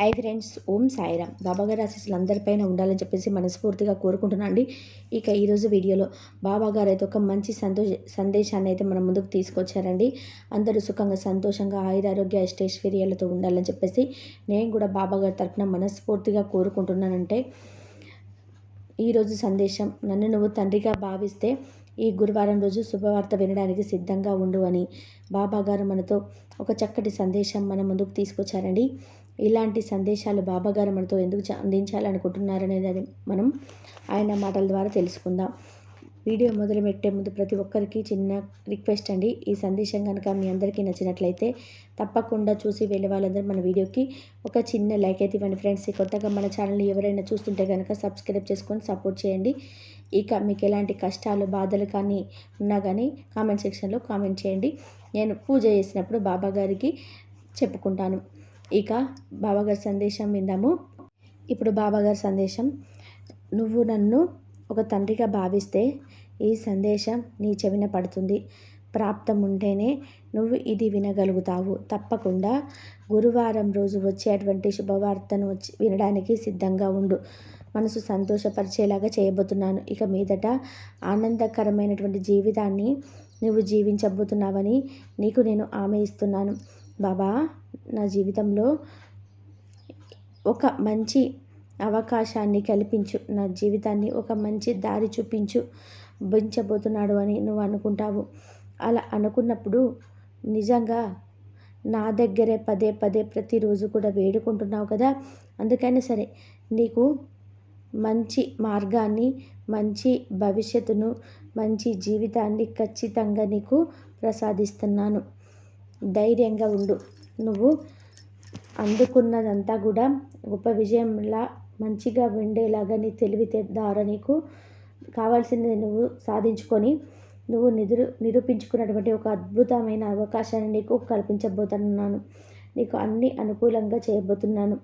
Hi friends ఓం సాయిరామ్. బాబాగారి ఆశీస్సులు అందరిపైన ఉండాలని చెప్పేసి మనస్ఫూర్తిగా కోరుకుంటున్నాను అండి. ఇక ఈరోజు వీడియోలో బాబాగారు అయితే ఒక మంచి సంతోష సందేశాన్ని అయితే మన ముందుకు తీసుకొచ్చారండి. అందరూ సుఖంగా సంతోషంగా ఆయురారోగ్య అష్టైశ్వర్యాలతో ఉండాలని చెప్పేసి నేను కూడా బాబాగారి తరఫున మనస్ఫూర్తిగా కోరుకుంటున్నానంటే ఈరోజు సందేశం నన్ను నువ్వు తండ్రిగా భావిస్తే ఈ గురువారం రోజు శుభవార్త వినడానికి సిద్ధంగా ఉండు అని బాబాగారు మనతో ఒక చక్కటి సందేశం మన ముందుకు తీసుకొచ్చారండి. ఇలాంటి సందేశాలు బాబాగారు మనతో ఎందుకు అందించాలనుకుంటున్నారనేది మనం ఆయన మాటల ద్వారా తెలుసుకుందాం. వీడియో మొదలు పెట్టే ముందు ప్రతి ఒక్కరికి చిన్న రిక్వెస్ట్ అండి. ఈ సందేశం కనుక మీ అందరికీ నచ్చినట్లయితే తప్పకుండా చూసి వెళ్ళే వాళ్ళందరూ మన వీడియోకి ఒక చిన్న లైక్ అయితే ఇవ్వండి ఫ్రెండ్స్. కొత్తగా మన ఛానల్ని ఎవరైనా చూస్తుంటే కనుక సబ్స్క్రైబ్ చేసుకొని సపోర్ట్ చేయండి. ఇక మీకు ఎలాంటి కష్టాలు బాధలు కానీ ఉన్నా కానీ కామెంట్ సెక్షన్లో కామెంట్ చేయండి. నేను పూజ చేసినప్పుడు బాబా గారికి చెప్పుకుంటాను. ఇక బాబాగారి సందేశం విందాము. ఇప్పుడు బాబాగారి సందేశం నువ్వు నన్ను ఒక తండ్రిగా భావిస్తే ఈ సందేశం నీ చెవిన పడుతుంది. ప్రాప్తం ఉంటేనే నువ్వు ఇది వినగలుగుతావు. తప్పకుండా గురువారం రోజు వచ్చేటువంటి శుభవార్తను వచ్చి వినడానికి సిద్ధంగా ఉండు. మనసు సంతోషపరిచేలాగా చేయబోతున్నాను. ఇక మీదట ఆనందకరమైనటువంటి జీవితాన్ని నువ్వు జీవించబోతున్నావని నీకు నేను ఆమె ఇస్తున్నాను. బాబా నా జీవితంలో ఒక మంచి అవకాశాన్ని కల్పించు. నా జీవితాన్ని ఒక మంచి దారి చూపించు పెంచబోతున్నాడు అని నువ్వు అనుకుంటావు. అలా అనుకున్నప్పుడు నిజంగా నా దగ్గరే పదే పదే ప్రతిరోజు కూడా వేడుకుంటున్నావు కదా? అందుకైనా సరే నీకు మంచి మార్గాన్ని మంచి భవిష్యత్తును మంచి జీవితాన్ని ఖచ్చితంగా నీకు ప్రసాదిస్తున్నాను. ధైర్యంగా ఉండు. నువ్వు అందుకున్నదంతా కూడా గొప్ప విజయంలా మంచిగా ఉండేలాగా నీ తెలివితే ద్వారా నీకు కావాల్సింది నువ్వు సాధించుకొని నువ్వు నిరు నిరూపించుకున్నటువంటి ఒక అద్భుతమైన అవకాశాన్ని నీకు కల్పించబోతున్నాను. నీకు అన్ని అనుకూలంగా చేయబోతున్నాను.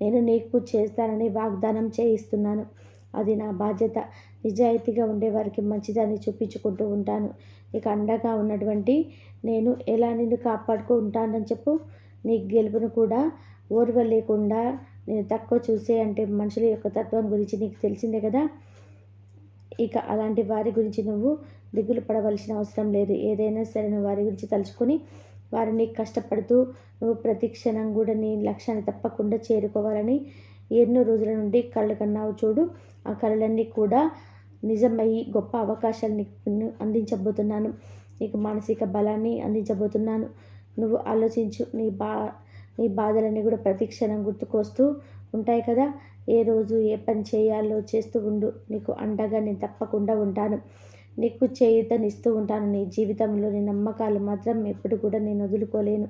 నేను నీకు చేస్తానని వాగ్దానం చేయిస్తున్నాను. అది నా బాధ్యత. నిజాయితీగా ఉండేవారికి మంచిదని చూపించుకుంటూ ఉంటాను. నీకు అండగా ఉన్నటువంటి నేను ఎలా నిన్ను కాపాడుకో ఉంటానని చెప్పు. నీ గెలుపును కూడా ఓర్వ లేకుండా నేను తక్కువ చూసే అంటే మనుషుల యొక్క తత్వం గురించి నీకు తెలిసిందే కదా. ఇక అలాంటి వారి గురించి నువ్వు దిగులు పడవలసిన అవసరం లేదు. ఏదైనా సరే నువ్వు వారి గురించి తలుచుకొని వారిని కష్టపడుతూ నువ్వు ప్రతి క్షణం కూడా నీ లక్ష్యాన్ని తప్పకుండా చేరుకోవాలని ఎన్నో రోజుల నుండి కళ్ళు కన్నావు చూడు. ఆ కళలన్నీ కూడా నిజమయ్యి గొప్ప అవకాశాలని అందించబోతున్నాను. నీకు మానసిక బలాన్ని అందించబోతున్నాను. నువ్వు ఆలోచించు నీ బా నీ బాధలన్నీ కూడా ప్రతిక్షణం గుర్తుకొస్తూ ఉంటాయి కదా. ఏ రోజు ఏ పని చేయాలో చేస్తూ ఉండు. నీకు అండగా నేను తప్పకుండా ఉంటాను. నీకు చేయుతనిస్తూ ఉంటాను. నీ జీవితంలోని నమ్మకాలు మాత్రం ఎప్పుడు కూడా నేను వదులుకోలేను.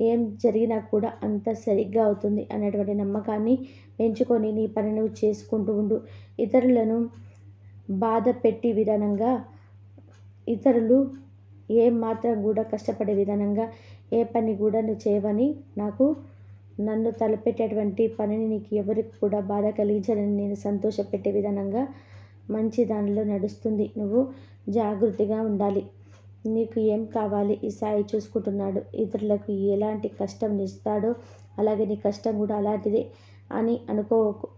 ఏం జరిగినా కూడా అంత సరిగ్గా అవుతుంది అనేటువంటి నమ్మకాన్ని ఎంచుకొని నీ పని నువ్వు చేసుకుంటూ ఉండు. ఇతరులను బాధ పెట్టి విధానంగా ఇతరులు ఏం మాత్రం కూడా కష్టపడే విధానంగా ఏ పని కూడా నువ్వు చేయవని నాకు నన్ను తలపెట్టేటువంటి పనిని నీకు ఎవరికి కూడా బాధ కలిగించాలని నేను సంతోషపెట్టే విధానంగా మంచి దానిలో నడుస్తుంది. నువ్వు జాగృతిగా ఉండాలి. నీకు ఏం కావాలి? ఈ సాయి చూసుకుంటున్నాడు. ఇతరులకు ఎలాంటి కష్టం ఇస్తాడో అలాగే నీ కష్టం కూడా అలాంటిదే. అని అనుకోకు.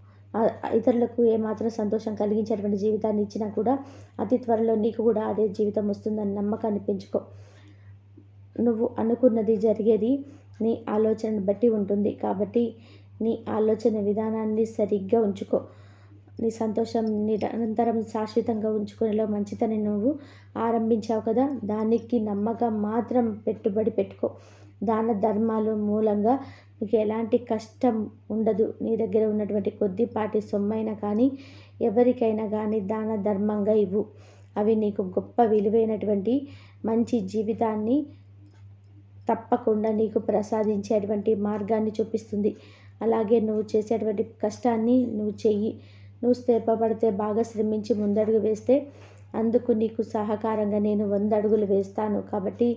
ఇతరులకు ఏమాత్రం సంతోషం కలిగించేటువంటి జీవితాన్ని ఇచ్చినా కూడా అతి త్వరలో నీకు కూడా అదే జీవితం వస్తుందని నమ్మకాన్ని పెంచుకో. నువ్వు అనుకున్నది జరిగేది నీ ఆలోచనను బట్టి ఉంటుంది. కాబట్టి నీ ఆలోచన విధానాన్ని సరిగ్గా ఉంచుకో. నీ సంతోషం నిరంతరం శాశ్వతంగా ఉంచుకునేలో మంచితని నువ్వు ఆరంభించావు కదా దానికి నమ్మకం మాత్రం పెట్టుబడి పెట్టుకో. దాన ధర్మాలు మూలంగా నీకు ఎలాంటి కష్టం ఉండదు. నీ దగ్గర ఉన్నటువంటి కొద్దిపాటి సొమ్మైనా కానీ ఎవరికైనా కానీ దాన ధర్మంగా ఇవ్వు. అవి నీకు గొప్ప విలువైనటువంటి మంచి జీవితాన్ని తప్పకుండా నీకు ప్రసాదించేటువంటి మార్గాన్ని చూపిస్తుంది. అలాగే నువ్వు చేసేటువంటి కష్టాన్ని నువ్వు చెయ్యి. నువ్వు స్థిరపడితే బాగా శ్రమించి ముందడుగు వేస్తే అందుకు నీకు సహకారంగా నేను వంద అడుగులు వేస్తాను. కాబట్టి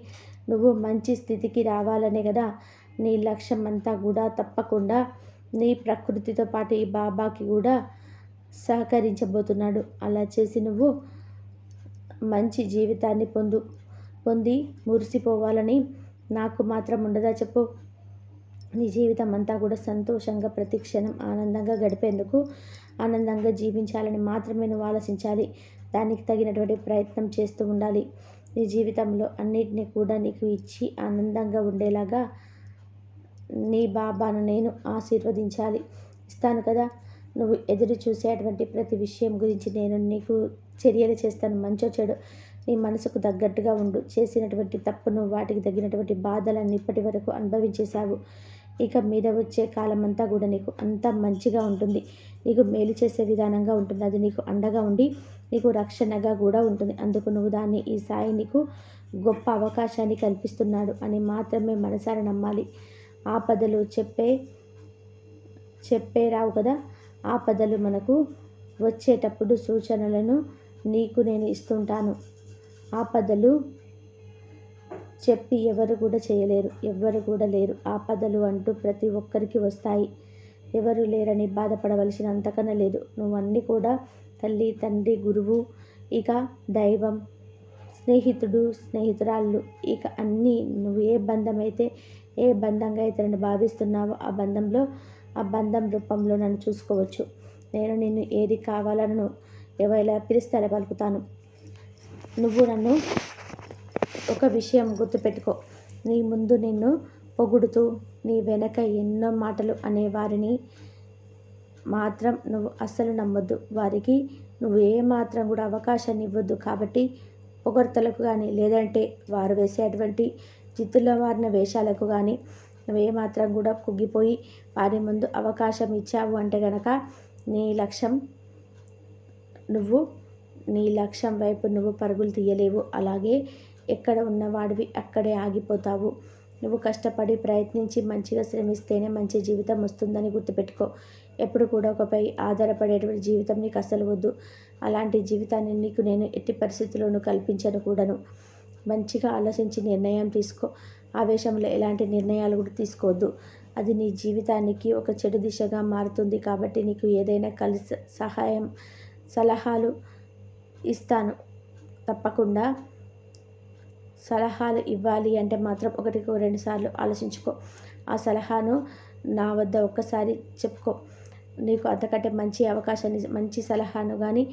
నువ్వు మంచి స్థితికి రావాలనే కదా? నీ లక్ష్యం అంతా కూడా తప్పకుండా నీ ప్రకృతితో పాటు ఈ బాబాకి కూడా సహకరించబోతున్నాడు. అలా చేసి నువ్వు మంచి జీవితాన్ని పొందు పొంది మురిసిపోవాలని నాకు మాత్రం ఉండదా చెప్పు? నీ జీవితం అంతా కూడా సంతోషంగా ప్రతిక్షణం ఆనందంగా గడిపేందుకు ఆనందంగా జీవించాలని మాత్రమే నువ్వు ఆలోచించాలి. దానికి తగినటువంటి ప్రయత్నం చేస్తూ ఉండాలి. నీ జీవితంలో అన్నిటినీ కూడా నీకు ఇచ్చి ఆనందంగా ఉండేలాగా నీ బాబాను నేను ఆశీర్వదించాలి. ఇస్తాను కదా నువ్వు ఎదురు చూసేటువంటి ప్రతి విషయం గురించి నేను నీకు చర్యలు చేస్తాను. మంచో చెడు నీ మనసుకు తగ్గట్టుగా ఉండు. చేసినటువంటి తప్పును వాటికి తగినటువంటి బాధలన్నీ ఇప్పటి వరకు అనుభవించేశావు. ఇక మీద వచ్చే కాలం అంతా కూడా నీకు అంతా మంచిగా ఉంటుంది. నీకు మేలు చేసే విధానంగా ఉంటుంది. అది నీకు అండగా ఉండి నీకు రక్షణగా కూడా ఉంటుంది. అందుకు నువ్వు దాన్ని ఈ సాయి నీకు గొప్ప అవకాశాన్ని కల్పిస్తున్నాడు అని మాత్రమే మనసారా నమ్మాలి. ఆపదలు చెప్పే చెప్పే రావు కదా. ఆపదలు మనకు వచ్చేటప్పుడు సూచనలను నీకు నేను ఇస్తుంటాను. ఆపదలు చెప్పి ఎవరు కూడా చేయలేరు ఎవ్వరు కూడా లేరు. ఆపదలు అంటూ ప్రతి ఒక్కరికి వస్తాయి. ఎవరు లేరని బాధపడవలసిన అంతకన్నా లేదు. నువ్వన్నీ కూడా తల్లి తండ్రి గురువు ఇక దైవం స్నేహితుడు స్నేహితురాళ్ళు ఇక అన్నీ నువ్వు ఏ బంధం అయితే ఏ బంధంగా అయితే నన్ను భావిస్తున్నావో ఆ బంధంలో ఆ బంధం రూపంలో నన్ను చూసుకోవచ్చు. నేను నిన్ను ఏది కావాలను ఎవరైనా పిలిస్తే అలా పలుకుతాను. నువ్వు నన్ను ఒక విషయం గుర్తుపెట్టుకో. నీ ముందు నిన్ను పొగుడుతూ నీ వెనక ఎన్నో మాటలు అనేవారిని మాత్రం నువ్వు అస్సలు నమ్మొద్దు. వారికి నువ్వు ఏ మాత్రం కూడా అవకాశాన్ని ఇవ్వద్దు. కాబట్టి పొగడ్తలకు కానీ లేదంటే వారు వేసేటువంటి జిత్తుల వారిన వేషాలకు కానీ నువ్వు ఏమాత్రం కూడా కుగ్గిపోయి వారి ముందు అవకాశం ఇచ్చావు అంటే గనక నీ లక్ష్యం నువ్వు నీ లక్ష్యం వైపు నువ్వు పరుగులు తీయలేవు. అలాగే ఎక్కడ ఉన్నవాడివి అక్కడే ఆగిపోతావు. నువ్వు కష్టపడి ప్రయత్నించి మంచిగా శ్రమిస్తేనే మంచి జీవితం వస్తుందని గుర్తుపెట్టుకో. ఎప్పుడు కూడా ఒకపై ఆధారపడేటువంటి జీవితం నీకు అసలు వద్దు. అలాంటి జీవితాన్ని నీకు నేను ఎట్టి పరిస్థితుల్లోనూ కల్పించను కూడాను. మంచిగా ఆలోచించి నిర్ణయం తీసుకో. ఆవేశంలో ఎలాంటి నిర్ణయాలు కూడా తీసుకోవద్దు. అది నీ జీవితానికి ఒక చెడు దిశగా మారుతుంది కాబట్టి నీకు ఏదైనా కలిసి సహాయం సలహాలు ఇస్తాను. తప్పకుండా సలహాలు ఇవ్వాలి అంటే మాత్రం ఒకటికి రెండు సార్లు ఆలోచించుకో. ఆ సలహాను నా వద్ద ఒక్కసారి చెప్పుకో. నీకు అంతకంటే మంచి అవకాశాన్ని మంచి సలహాను కానీ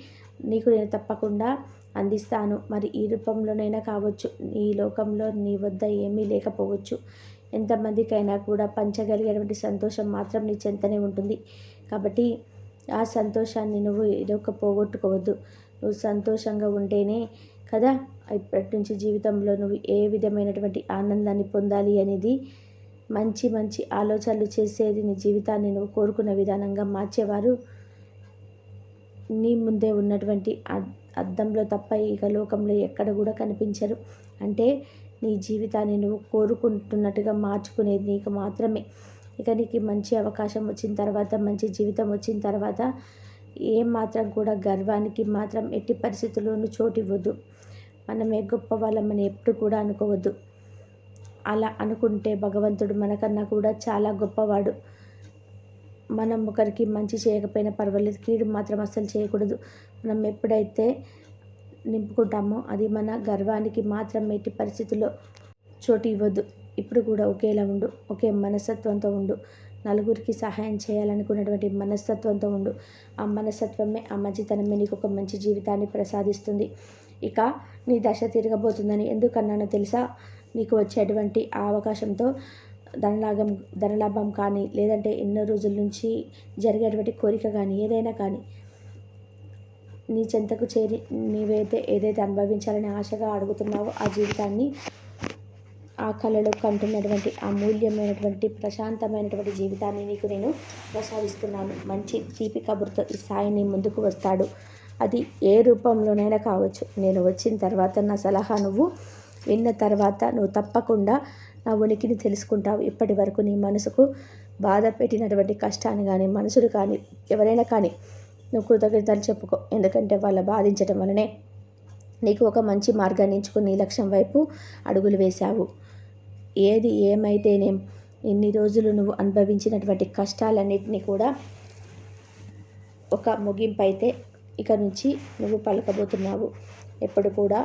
నీకు నేను తప్పకుండా అందిస్తాను. మరి ఈ రూపంలోనైనా కావచ్చు ఈ లోకంలో నీ వద్ద ఏమీ లేకపోవచ్చు. ఎంతమందికైనా కూడా పంచగలిగేటువంటి సంతోషం మాత్రం నీ చెంతనే ఉంటుంది. కాబట్టి ఆ సంతోషాన్ని నువ్వు ఏదో ఒక పోగొట్టుకోవద్దు. నువ్వు సంతోషంగా ఉంటేనే కదా? ఇప్పటి నుంచి జీవితంలో నువ్వు ఏ విధమైనటువంటి ఆనందాన్ని పొందాలి అనేది మంచి మంచి ఆలోచనలు చేసేది నీ జీవితాన్ని నువ్వు కోరుకున్న విధానంగా మార్చేవారు. నీ ముందే ఉన్నటువంటి అద్దంలో తప్ప ఇక లోకంలో ఎక్కడ కూడా కనిపించరు. అంటే నీ జీవితాన్ని నువ్వు కోరుకుంటున్నట్టుగా మార్చుకునేది నీకు మాత్రమే. ఇక నీకు మంచి అవకాశం వచ్చిన తర్వాత మంచి జీవితం వచ్చిన తర్వాత ఏ మాత్రం కూడా గర్వానికి మాత్రం ఎట్టి పరిస్థితుల్లోనూ చోటు ఇవ్వద్దు మనమే గొప్ప వాళ్ళమని ఎప్పుడు కూడా అనుకోవద్దు. అలా అనుకుంటే భగవంతుడు మనకన్నా కూడా చాలా గొప్పవాడు. మనం ఒకరికి మంచి చేయకపోయినా పర్వాలేదు కీడు మాత్రం అస్సలు చేయకూడదు. మనం ఎప్పుడైతే నింపుకుంటామో అది మన గర్వానికి మాత్రం ఎట్టి పరిస్థితుల్లో చోటు ఇవ్వద్దు ఇప్పుడు కూడా ఒకేలా ఉండు ఒకే మనస్తత్వంతో ఉండు. నలుగురికి సహాయం చేయాలనుకున్నటువంటి మనస్తత్వంతో ఉండు. ఆ మనస్తత్వమే ఆ మంచితనమే నీకు ఒక మంచి జీవితాన్ని ప్రసాదిస్తుంది. ఇక నీ దశ తిరగబోతుందని ఎందుకన్నానో తెలుసా? నీకు వచ్చేటువంటి ఆ అవకాశంతో ధనలాభం ధనలాభం కానీ లేదంటే ఎన్నో రోజుల నుంచి జరిగేటువంటి కోరిక కానీ ఏదైనా కానీ నీ చెంతకు చేరి నీవైతే ఏదైతే అనుభవించాలని ఆశగా అడుగుతున్నావో ఆ జీవితాన్ని ఆ కళలో కంటున్నటువంటి అమూల్యమైనటువంటి ప్రశాంతమైనటువంటి జీవితాన్ని నీకు నేను ప్రసాదిస్తున్నాను. మంచి తీపి కబుర్తో ఈ సాయిని ముందుకు వస్తాడు. అది ఏ రూపంలోనైనా కావచ్చు. నేను వచ్చిన తర్వాత నా సలహా నువ్వు విన్న తర్వాత నువ్వు తప్పకుండా నా ఉనికిని తెలుసుకుంటావు. ఇప్పటి వరకు నీ మనసుకు బాధ పెట్టినటువంటి కష్టాన్ని కానీ మనసులు కానీ ఎవరైనా కానీ నువ్వు కృతజ్ఞతలు చెప్పుకో. ఎందుకంటే వాళ్ళ బాధించడం వలనే నీకు ఒక మంచి మార్గాన్ని ఎంచుకుని నీ లక్ష్యం వైపు అడుగులు వేశావు. ఏది ఏమైతేనేం ఇన్ని రోజులు నువ్వు అనుభవించినటువంటి కష్టాలన్నింటినీ కూడా ఒక ముగింపు అయితే ఇక నుంచి నువ్వు పలకబోతున్నావు. ఎప్పుడు కూడా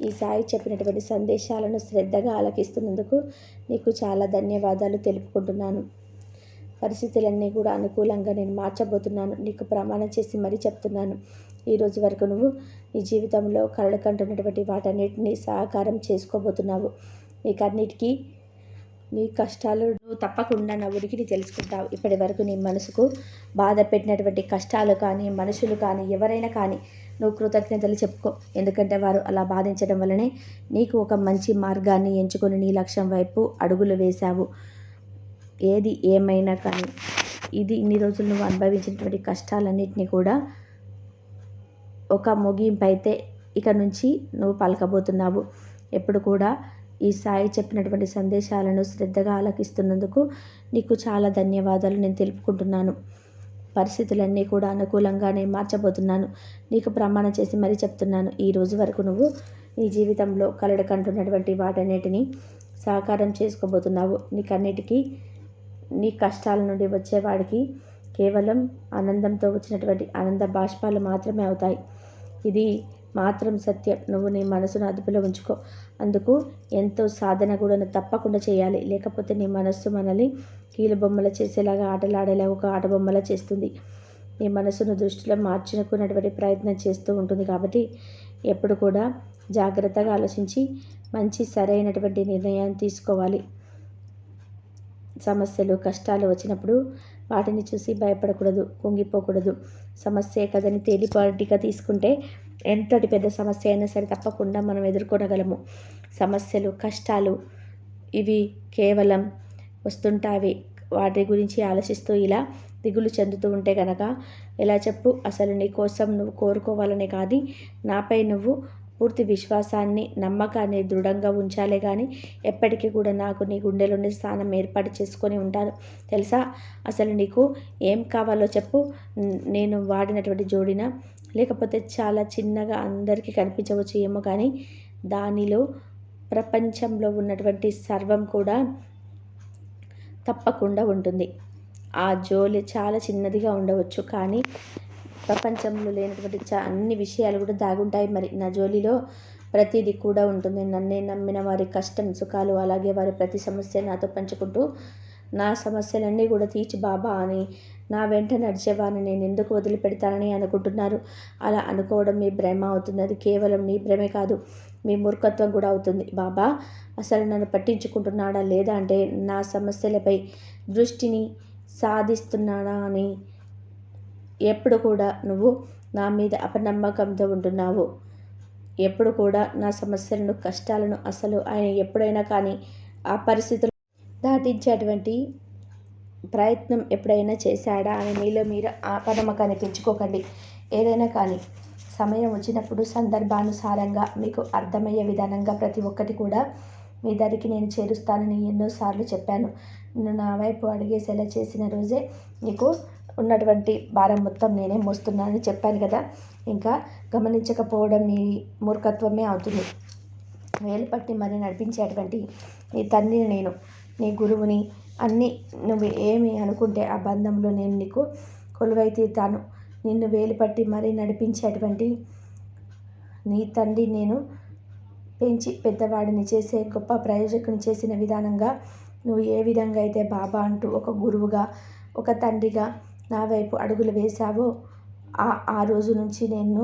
ఈ సాయి చెప్పినటువంటి సందేశాలను శ్రద్ధగా ఆలకిస్తున్నందుకు నీకు చాలా ధన్యవాదాలు తెలుపుకుంటున్నాను. పరిస్థితులన్నీ కూడా అనుకూలంగా నేను మార్చబోతున్నాను. నీకు ప్రమాణం చేసి మరీ చెప్తున్నాను. ఈ రోజు వరకు నువ్వు నీ జీవితంలో కరడు కంటున్నటువంటి వాటన్నిటిని సహకారం చేసుకోబోతున్నావు. నీకన్నిటికీ నీ కష్టాలు నువ్వు తప్పకుండా నా ఉనికిని తెలుసుకుంటావు. ఇప్పటి వరకు నీ మనసుకు బాధ పెట్టినటువంటి కష్టాలు కానీ మనుషులు కానీ ఎవరైనా కానీ నువ్వు కృతజ్ఞతలు చెప్పుకో. ఎందుకంటే వారు అలా బాధించడం వల్లనే నీకు ఒక మంచి మార్గాన్ని ఎంచుకొని నీ లక్ష్యం వైపు అడుగులు వేశావు. ఏది ఏమైనా కానీ ఇది ఇన్ని రోజులు నువ్వు అనుభవించినటువంటి కష్టాలన్నింటినీ కూడా ఒక ముగింపు అయితే ఇక నుంచి నువ్వు పలకబోతున్నావు. ఎప్పుడు కూడా ఈ సాయి చెప్పినటువంటి సందేశాలను శ్రద్ధగా ఆలకిస్తున్నందుకు నీకు చాలా ధన్యవాదాలు. నేను తెలుపుకుంటున్నాను. పరిస్థితులన్నీ కూడా అనుకూలంగానే మార్చబోతున్నాను. నీకు ప్రమాణం చేసి మరీ చెప్తున్నాను. ఈ రోజు వరకు నువ్వు నీ జీవితంలో కలడకంటున్నటువంటి కంటున్నటువంటి వాటన్నిటిని సాకారం చేసుకోబోతున్నావు. నీకన్నిటికీ నీ కష్టాల నుండి వచ్చేవాడికి కేవలం ఆనందంతో వచ్చినటువంటి ఆనంద బాష్పాలు మాత్రమే అవుతాయి. ఇది మాత్రం సత్యం. నువ్వు నీ మనసును అదుపులో ఉంచుకో. అందుకు ఎంతో సాధన కూడా తప్పకుండా చేయాలి. లేకపోతే నీ మనస్సు మనల్ని కీలుబొమ్మల చేసేలాగా ఆటలాడేలా ఒక ఆటబొమ్మల చేస్తుంది. నీ మనసును దృష్టిలో మార్చుకున్నటువంటి ప్రయత్నం చేస్తూ ఉంటుంది కాబట్టి ఎప్పుడు కూడా జాగ్రత్తగా ఆలోచించి మంచి సరైనటువంటి నిర్ణయాన్ని తీసుకోవాలి. సమస్యలు కష్టాలు వచ్చినప్పుడు వాటిని చూసి భయపడకూడదు కుంగిపోకూడదు. సమస్యే కదని తేలిపాటిగా తీసుకుంటే ఎంతటి పెద్ద సమస్య అయినా సరే తప్పకుండా మనం ఎదుర్కొనగలము. సమస్యలు కష్టాలు ఇవి కేవలం వస్తుంటావి. వాటి గురించి ఆలోచిస్తూ ఇలా దిగులు చెందుతూ ఉంటే కనుక ఎలా చెప్పు? అసలు నీ కోసం నువ్వు కోరుకోవాలనే కాదు నాపై నువ్వు పూర్తి విశ్వాసాన్ని నమ్మకాన్ని దృఢంగా ఉంచాలే కానీ ఎప్పటికీ కూడా నాకు నీ గుండెలోని స్థానం ఏర్పాటు చేసుకొని ఉంటాను. తెలుసా? అసలు నీకు ఏం కావాలో చెప్పు. నేను వాడినటువంటి జోడిన లేకపోతే చాలా చిన్నగా అందరికీ కనిపించవచ్చు ఏమో కానీ దానిలో ప్రపంచంలో ఉన్నటువంటి సర్వం కూడా తప్పకుండా ఉంటుంది. ఆ జోలి చాలా చిన్నదిగా ఉండవచ్చు కానీ ప్రపంచంలో లేనటువంటి చా అన్ని విషయాలు కూడా దాగుంటాయి. మరి నా జోలిలో ప్రతిదీ కూడా ఉంటుంది. నన్నే నమ్మిన వారి కష్టం సుఖాలు అలాగే వారి ప్రతి సమస్య నాతో పంచుకుంటూ నా సమస్యలన్నీ కూడా తీర్చి బాబా అని నా వెంట నడిచేవారిని నేను ఎందుకు వదిలిపెడతానని అనుకుంటున్నారు? అలా అనుకోవడం మీ భ్రమ అవుతుంది. అది కేవలం నీ భ్రమే కాదు మీ మూర్ఖత్వం కూడా అవుతుంది. బాబా అసలు నన్ను పట్టించుకుంటున్నాడా లేదా అంటే నా సమస్యలపై దృష్టిని సాధిస్తున్నాడా అని ఎప్పుడు కూడా నువ్వు నా మీద అపనమ్మకంతో ఉంటున్నావు. ఎప్పుడు కూడా నా సమస్యలను కష్టాలను అసలు ఆయన ఎప్పుడైనా కానీ ఆ పరిస్థితులు దాటించేటువంటి ప్రయత్నం ఎప్పుడైనా చేశాడా అని మీలో మీరు అపనమ్మకాన్ని పెంచుకోకండి ఏదైనా కానీ సమయం వచ్చినప్పుడు సందర్భానుసారంగా మీకు అర్థమయ్యే విధానంగా ప్రతి ఒక్కటి కూడా మీ దరికి నేను చేరుస్తానని ఎన్నోసార్లు చెప్పాను. నిన్ను నా వైపు అడిగేసేలా చేసిన రోజే నీకు ఉన్నటువంటి భారం మొత్తం నేనే మోస్తున్నానని చెప్పాను కదా. ఇంకా గమనించకపోవడం నీ మూర్ఖత్వమే అవుతుంది. వేలు పట్టి మరి నడిపించేటువంటి నీ తండ్రిని నేను నీ గురువుని అన్ని నువ్వు ఏమి అనుకుంటే ఆ బంధంలో నేను నీకు కొలువై తీర్తాను. నిన్ను వేలు పట్టి మరీ నడిపించేటువంటి నీ తండ్రి నేను పెంచి పెద్దవాడిని చేసే గొప్ప ప్రయోజకుని చేసిన విధానంగా నువ్వు ఏ విధంగా అయితే బాబా అంటూ ఒక గురువుగా ఒక తండ్రిగా నా వైపు అడుగులు వేశావో ఆ ఆ రోజు నుంచి నేను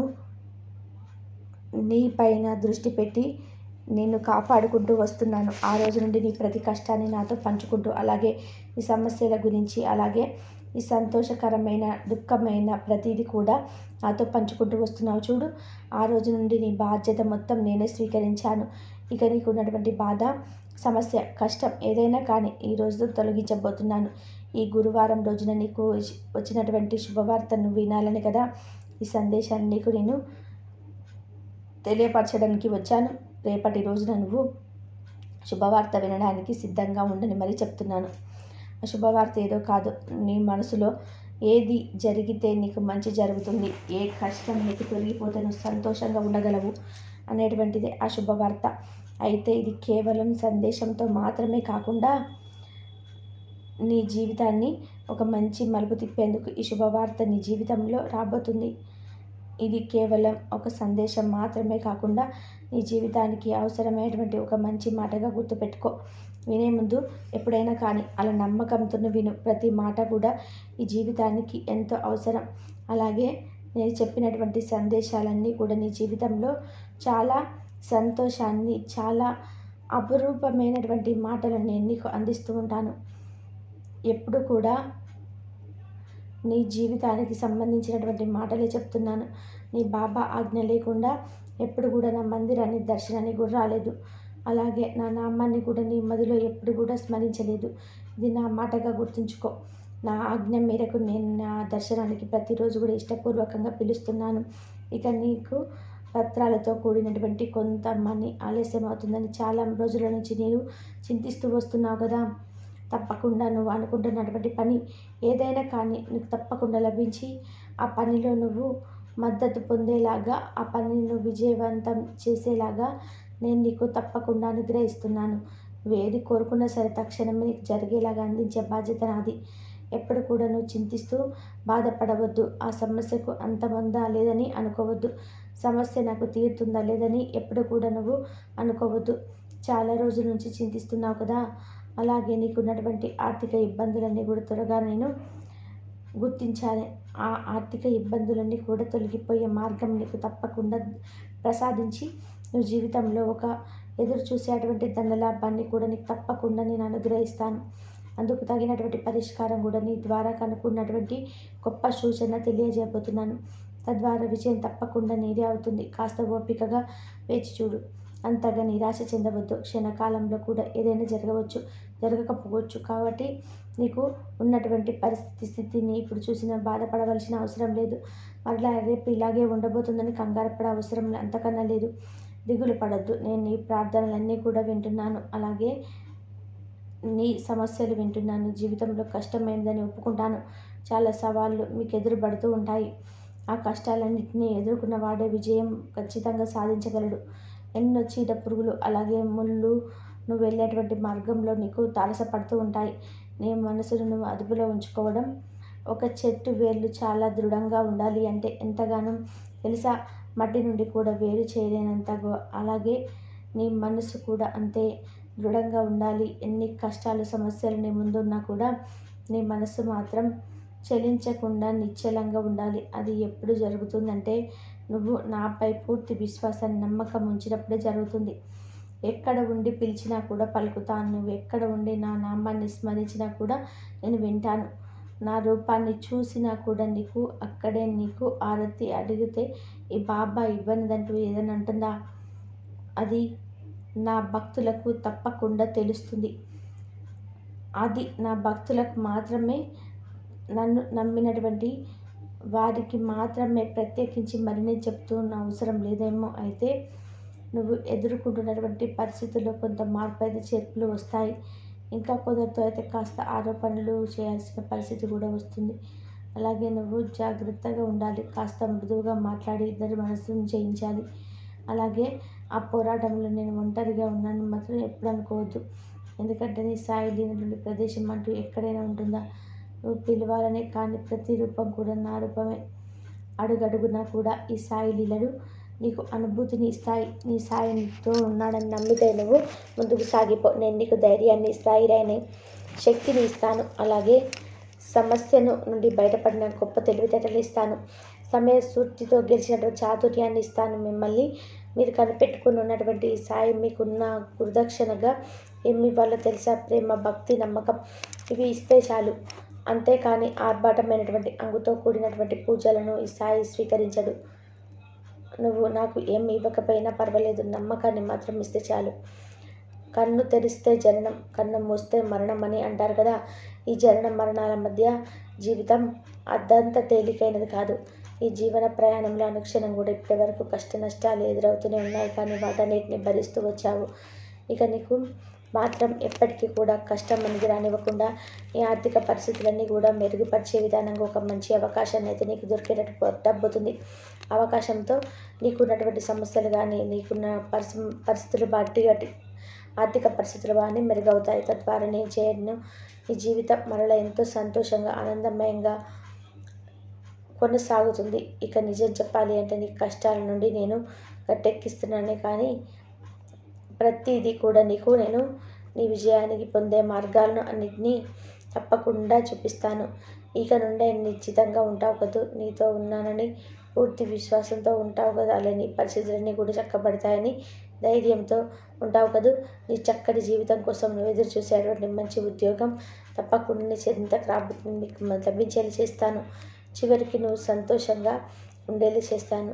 నీ పైన దృష్టి పెట్టి నేను కాపాడుకుంటూ వస్తున్నాను. ఆ రోజు నుండి నీ ప్రతి కష్టాన్ని నాతో పంచుకుంటూ అలాగే ఈ సమస్యల గురించి అలాగే ఈ సంతోషకరమైన దుఃఖమైన ప్రతిదీ కూడా నాతో పంచుకుంటూ వస్తున్నావు. చూడు ఆ రోజు నుండి నీ బాధ్యత మొత్తం నేనే స్వీకరించాను. ఇక నీకు ఉన్నటువంటి బాధ సమస్య కష్టం ఏదైనా కానీ ఈ రోజు తొలగించబోతున్నాను. ఈ గురువారం రోజున నీకు వచ్చినటువంటి శుభవార్తను వినాలని కదా ఈ సందేశాన్ని నీకు నేను తెలియపరచడానికి వచ్చాను. రేపటి రోజున నువ్వు శుభవార్త వినడానికి సిద్ధంగా ఉండని మరీ చెప్తున్నాను. ఆ శుభవార్త ఏదో కాదు. నీ మనసులో ఏది జరిగితే నీకు మంచి జరుగుతుంది. ఏ కష్టం నీకు తొలగిపోతే నువ్వు సంతోషంగా ఉండగలవు అనేటువంటిది ఆ శుభవార్త. అయితే ఇది కేవలం సందేశంతో మాత్రమే కాకుండా నీ జీవితాన్ని ఒక మంచి మలుపు తిప్పేందుకు ఈ శుభవార్త నీ జీవితంలో రాబోతుంది. ఇది కేవలం ఒక సందేశం మాత్రమే కాకుండా నీ జీవితానికి అవసరమైనటువంటి ఒక మంచి మాటగా గుర్తుపెట్టుకో. వినే ముందు ఎప్పుడైనా కానీ అలా నమ్మకంతో విను. ప్రతి మాట కూడా ఈ జీవితానికి ఎంతో అవసరం. అలాగే నేను చెప్పినటువంటి సందేశాలన్నీ కూడా నీ జీవితంలో చాలా సంతోషాన్ని చాలా అపురూపమైనటువంటి మాటలను నేను నీకు అందిస్తూ ఉంటాను. ఎప్పుడు కూడా నీ జీవితానికి సంబంధించినటువంటి మాటలే చెప్తున్నాను. నీ బాబా ఆజ్ఞ లేకుండా ఎప్పుడు కూడా నా మందిరాన్ని దర్శనానికి కూడా రాలేదు. అలాగే నా నామాన్ని కూడా నీ మదిలో ఎప్పుడు కూడా స్మరించలేదు. ఇది నా మాటగా గుర్తుంచుకో. నా ఆజ్ఞ మేరకు నేను నా దర్శనానికి ప్రతిరోజు కూడా ఇష్టపూర్వకంగా పిలుస్తున్నాను. ఇక నీకు పత్రాలతో కూడినటువంటి కొంత మనీ ఆలస్యం అవుతుందని చాలా రోజుల నుంచి నేను చింతిస్తూ వస్తున్నావు కదా. తప్పకుండా నువ్వు అనుకుంటున్నటువంటి పని ఏదైనా కానీ నీకు తప్పకుండా లభించి ఆ పనిలో నువ్వు మద్దతు పొందేలాగా ఆ పనిని నువ్వు విజయవంతం చేసేలాగా నేను నీకు తప్పకుండా అనుగ్రహిస్తున్నాను. వేది కోరుకున్నా సరే తక్షణమే నీకు జరిగేలాగా అందించే బాధ్యత నాది. ఎప్పుడు కూడా నువ్వు చింతిస్తూ బాధపడవద్దు. ఆ సమస్యకు అంతమందా లేదని అనుకోవద్దు. సమస్య నాకు తీరుతుందా లేదని ఎప్పుడు కూడా నువ్వు అనుకోవద్దు. చాలా రోజుల నుంచి చింతిస్తున్నావు కదా. అలాగే నీకున్నటువంటి ఆర్థిక ఇబ్బందులన్నీ కూడా త్వరగా నేను గుర్తించాలి. ఆ ఆర్థిక ఇబ్బందులన్నీ కూడా తొలగిపోయే మార్గం నీకు తప్పకుండా ప్రసాదించి నువ్వు జీవితంలో ఒక ఎదురు చూసేటువంటి ధనలాభాన్ని కూడా నీకు తప్పకుండా నేను అనుగ్రహిస్తాను. అందుకు తగినటువంటి పరిష్కారం కూడా నీ ద్వారా కనుక్కున్నటువంటి గొప్ప సూచన తెలియజేయబోతున్నాను. తద్వారా విజయం తప్పకుండా నీదే అవుతుంది. కాస్త ఓపికగా వేచి చూడు. అంతగా నిరాశ చెందవద్దు. క్షణకాలంలో కూడా ఏదైనా జరగవచ్చు జరగకపోవచ్చు. కాబట్టి నీకు ఉన్నటువంటి పరిస్థితి స్థితిని ఇప్పుడు చూసిన బాధపడవలసిన అవసరం లేదు. మరలా రేపు ఇలాగే ఉండబోతుందని కంగారు పడే అవసరం అంతకన్నా లేదు. దిగులు పడద్దు. నేను నీ ప్రార్థనలన్నీ కూడా వింటున్నాను. అలాగే నీ సమస్యలు వింటున్నాను. జీవితంలో కష్టమైందని ఒప్పుకుంటాను. చాలా సవాళ్ళు మీకు ఎదురుపడుతూ ఉంటాయి. ఆ కష్టాలన్నింటినీ ఎదుర్కొన్న వాడే విజయం ఖచ్చితంగా సాధించగలడు. ఎన్నో చీడ పురుగులు అలాగే ముళ్ళు నువ్వు వెళ్ళేటువంటి మార్గంలో నీకు తారసపడుతూ ఉంటాయి. నీ మనసును నువ్వు అదుపులో ఉంచుకోవడం ఒక చెట్టు వేర్లు చాలా దృఢంగా ఉండాలి అంటే ఎంతగానో తెలుసా? మట్టి నుండి కూడా వేరు చేయలేనంత అలాగే నీ మనసు కూడా అంతే దృఢంగా ఉండాలి. ఎన్ని కష్టాలు సమస్యలు నీ ముందున్నా కూడా నీ మనసు మాత్రం చలించకుండా నిశ్చలంగా ఉండాలి. అది ఎప్పుడు జరుగుతుందంటే నువ్వు నాపై పూర్తి విశ్వాసాన్ని నమ్మకం ఉంచినప్పుడే జరుగుతుంది. ఎక్కడ ఉండి పిలిచినా కూడా పలుకుతాను. నువ్వు ఎక్కడ ఉండి నా నామాన్ని స్మరించినా కూడా నేను వింటాను. నా రూపాన్ని చూసినా కూడా నీకు అక్కడే నీకు ఆరతి అడిగితే ఈ బాబా ఇవ్వనిదంటూ ఏదైనా అంటుందా అది నా భక్తులకు తప్పకుండా తెలుస్తుంది. అది నా భక్తులకు మాత్రమే నన్ను నమ్మినటువంటి వారికి మాత్రమే ప్రత్యేకించి మరి నేను చెప్తున్న అవసరం లేదేమో అయితే నువ్వు ఎదుర్కొంటున్నటువంటి పరిస్థితుల్లో కొంత మార్పు అయితే చేర్పులు వస్తాయి. ఇంకా కొందరితో అయితే కాస్త ఆరోపణలు చేయాల్సిన పరిస్థితి కూడా వస్తుంది. అలాగే నువ్వు జాగ్రత్తగా ఉండాలి. కాస్త మృదువుగా మాట్లాడి ఇద్దరి మనసును చేయించాలి అలాగే ఆ పోరాటంలో నేను ఒంటరిగా ఉన్నాను మాత్రం ఎప్పుడు అనుకోవద్దు ఎందుకంటే నీ సాయి లేనటువంటి ప్రదేశం అంటూ ఎక్కడైనా ఉంటుందా? నువ్వు పిలవాలనే కానీ ప్రతి రూపం కూడా నా రూపమే. అడుగడుగునా కూడా ఈ సాయి లీలలు నీకు అనుభూతిని ఇస్తాయి. నీ సాయంతో ఉన్నాడని నమ్మితే నువ్వు ముందుకు సాగిపో. నేను నీకు ధైర్యాన్ని స్థాయిరైన శక్తిని ఇస్తాను. అలాగే సమస్యను నుండి బయటపడిన గొప్ప తెలివితేటలు ఇస్తాను. సమయ సూర్తితో గెలిచినటువంటి చాతుర్యాన్ని ఇస్తాను. మిమ్మల్ని మీరు కనిపెట్టుకుని ఉన్నటువంటి సాయి మీకున్న గురుదక్షిణగా ఏమి వాళ్ళు తెలుసా? ప్రేమ భక్తి నమ్మకం ఇవి ఇస్తే చాలు. అంతేకాని ఆర్భాటమైనటువంటి అంగుతో కూడినటువంటి పూజలను ఈ సాయి స్వీకరించడు నువ్వు నాకు ఏమి ఇవ్వకపోయినా పర్వాలేదు నమ్మకాన్ని మాత్రం ఇస్తే చాలు. కన్ను తెరిస్తే జననం కన్ను మూస్తే మరణం అని అంటారు కదా ఈ జనన మరణాల మధ్య జీవితం అద్దంత తేలికైనది కాదు. ఈ జీవన ప్రయాణంలో అనుక్షణం కూడా ఇప్పటివరకు కష్ట నష్టాలు ఎదురవుతూనే ఉన్నాయి కానీ వాటన్నిటిని భరిస్తూ వచ్చావు. ఇక నీకు మాత్రం ఎప్పటికీ కూడా కష్టం అనేది రానివ్వకుండా ఈ ఆర్థిక పరిస్థితులన్నీ కూడా మెరుగుపరిచే విధానంగా ఒక మంచి అవకాశాన్ని అయితే నీకు దొరికేటట్టు డబ్బుతుంది. అవకాశంతో నీకున్నటువంటి సమస్యలు కానీ నీకున్న పరిస్థి పరిస్థితులు బట్టి ఆర్థిక పరిస్థితులు కానీ మెరుగవుతాయి. తద్వారా నేను చేయను ఈ జీవితం మరలా ఎంతో సంతోషంగా ఆనందమయంగా కొనసాగుతుంది. ఇక నిజం చెప్పాలి అంటే నీ కష్టాల నుండి నేను గట్టెక్కిస్తున్నానే కానీ ప్రతిదీ కూడా నీకు నేను నీ విజయానికి పొందే మార్గాలను అన్నిటినీ తప్పకుండా చూపిస్తాను. ఇక నుండే నిశ్చితంగా ఉంటావు కదూ. నీతో ఉన్నానని పూర్తి విశ్వాసంతో ఉంటావు కదా. అలాని పరిస్థితులన్నీ కూడా చక్కబడతాయని ధైర్యంతో ఉంటావు కదూ. నీ చక్కటి జీవితం కోసం నువ్వు ఎదురు చూసేటువంటి మంచి ఉద్యోగం తప్పకుండా నీ చెంతకు రాబోతుంది. లభించేలా చేస్తాను. చివరికి నువ్వు సంతోషంగా ఉండేలా చేస్తాను.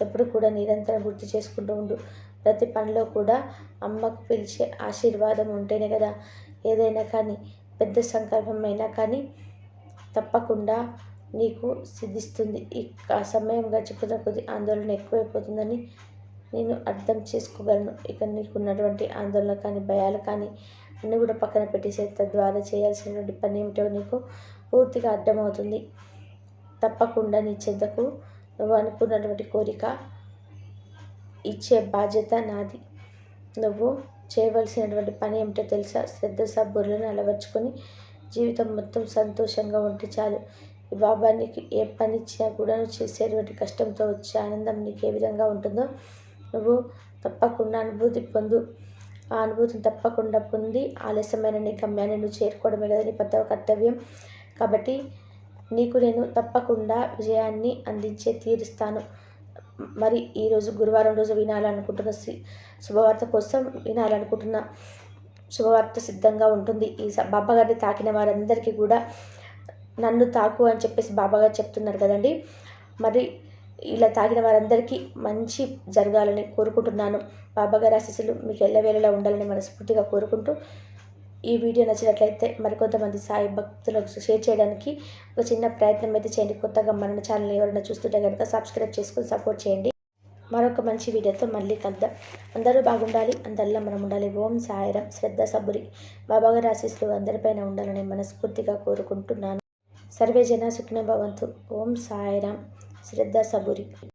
ఎప్పుడు కూడా నిరంతరం గుర్తు చేసుకుంటూ ఉండు. ప్రతి పనిలో కూడా అమ్మకు పిలిచే ఆశీర్వాదం ఉంటేనే కదా ఏదైనా కానీ పెద్ద సంకల్పమైనా కానీ తప్పకుండా నీకు సిద్ధిస్తుంది. ఈ సమయం గడిచిపోతున్న కొద్ది ఆందోళన ఎక్కువైపోతుందని నేను అర్థం చేసుకోగలను. ఇక నీకు ఉన్నటువంటి ఆందోళన కానీ భయాలు కానీ అన్నీ కూడా పక్కన పెట్టేసే తద్వారా చేయాల్సినటువంటి పని ఏమిటో నీకు పూర్తిగా అర్థమవుతుంది. తప్పకుండా నీ చెంతకు నువ్వు అనుకున్నటువంటి కోరిక ఇచ్చే బాధ్యత నాది. నువ్వు చేయవలసినటువంటి పని ఏమిటో తెలుసా? శ్రద్ధ సబ్బుర్లను అలవర్చుకొని జీవితం మొత్తం సంతోషంగా ఉంటే చాలు. ఈ బాబా నీకు ఏ పని ఇచ్చినా కూడా నువ్వు చేసేటువంటి కష్టంతో వచ్చే ఆనందం నీకు ఏ విధంగా ఉంటుందో నువ్వు తప్పకుండా అనుభూతి పొందు. ఆ అనుభూతిని తప్పకుండా పొంది ఆలస్యమైన నీ గమ్యాన్ని నువ్వు చేరుకోవడమే కదా నీ పెద్ద కర్తవ్యం. కాబట్టి నీకు నేను తప్పకుండా విజయాన్ని అందించే తీరుస్తాను. మరి ఈరోజు గురువారం రోజు వినాలనుకుంటున్న శుభవార్త కోసం వినాలనుకుంటున్న శుభవార్త సిద్ధంగా ఉంటుంది. ఈ బాబాగారిని తాకిన వారందరికీ కూడా నన్ను తాకు అని చెప్పేసి బాబాగారు చెప్తున్నారు కదండి. మరి ఇలా తాగిన వారందరికీ మంచి జరగాలని కోరుకుంటున్నాను. బాబాగారి ఆశీస్సులు మీకు ఎల్లవేళలా ఉండాలని మనస్ఫూర్తిగా కోరుకుంటూ ఈ వీడియో నచ్చినట్లయితే మరికొంతమంది సాయి భక్తులకు షేర్ చేయడానికి ఒక చిన్న ప్రయత్నం అయితే చేయండి. కొత్తగా మన ఛానల్ ఎవరైనా చూస్తుంటే కనుక సబ్స్క్రైబ్ చేసుకుని సపోర్ట్ చేయండి. మరొక మంచి వీడియోతో మళ్ళీ కలుద్దాం. అందరూ బాగుండాలి. అందరిలో మనం ఉండాలి. ఓం సాయిరం. శ్రద్ధ సబురి. బాబాగారి ఆశీస్సులు అందరిపైన ఉండాలని మనస్ఫూర్తిగా కోరుకుంటున్నాను. సర్వే జన సుఖ్న భవంతు. ఓం సాయిరాం. శ్రద్ధ సబురి.